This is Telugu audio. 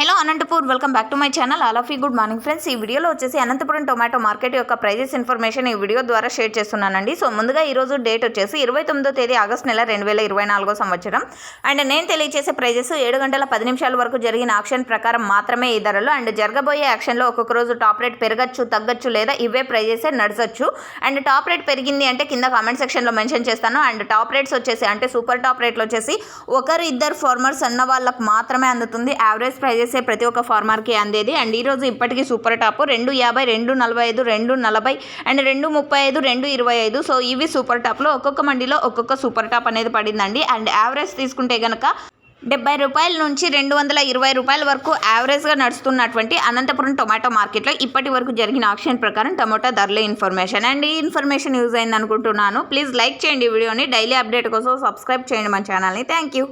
Hello Anantapur. Welcome back to my channel all of you good morning friends ఈ వీడియోలో వచ్చేసి అనంతపురం టొమాటో మార్కెట్ యొక్క ప్రైజెస్ ఇన్ఫర్మేషన్ ఈ వీడియో ద్వారా షేర్ చేస్తున్నానండి. సో ముందుగా ఈ రోజు డేట్ వచ్చేసి ఇరవై తొమ్మిదో తేదీ ఆగస్ట్ నెల రెండు వేల ఇరవై నాలుగో సంవత్సరం. అండ్ నేను తెలియజేసే ప్రైజెస్ ఏడు గంటల పది నిమిషాల వరకు జరిగిన ఆక్షన్ ప్రకారం మాత్రమే ఈ ధరలు. అండ్ జరగబోయే యాక్షన్లో ఒక్కొక్క రోజు టాప్ రేట్ పెరగచ్చు తగ్గచ్చు లేదా ఇవే ప్రైజెసే నడచచ్చు. అండ్ టాప్ రేట్ పెరిగింది అంటే కింద కామెంట్ సెక్షన్లో మెన్షన్ చేస్తాను. అండ్ టాప్ రేట్స్ వచ్చేసి అంటే సూపర్ టాప్ రేట్లు వచ్చేసి ఒకరు ఇద్దరు ఫార్మర్స్ అన్న వాళ్ళకు మాత్రమే అందుతుంది. యావరేజ్ ప్రైజెసే ప్రతి ఒక్క ఫార్మర్కి అందేది. అండ్ ఈరోజు ఇప్పటికీ సూపర్ టాప్ రెండు యాభై రెండు నలభై ఐదు రెండు నలభై అండ్ రెండు ముప్పై ఐదు రెండు ఇరవై ఐదు. సో ఇవి సూపర్ టాప్లో ఒక్కొక్క మండిలో ఒక్కొక్క సూపర్ టాప్ అనేది పడిందండి. అండ్ యావరేజ్ తీసుకుంటే కనుక డెబ్బై రూపాయల నుంచి రెండు వందల ఇరవై రూపాయల వరకు యావరేజ్గా నడుస్తున్నటువంటి అనంతపురం టొమాటో మార్కెట్లో ఇప్పటి వరకు జరిగిన ఆక్షన్ ప్రకారం టమాటో ధరల ఇన్ఫర్మేషన్. అండ్ ఈ ఇన్ఫర్మేషన్ యూజ్ అయింది అనుకుంటున్నాను ప్లీజ్ లైక్ చేయండి వీడియోని. డైలీ అప్డేట్ కోసం సబ్స్క్రైబ్ చేయండి మన ఛానల్ని. Thank you.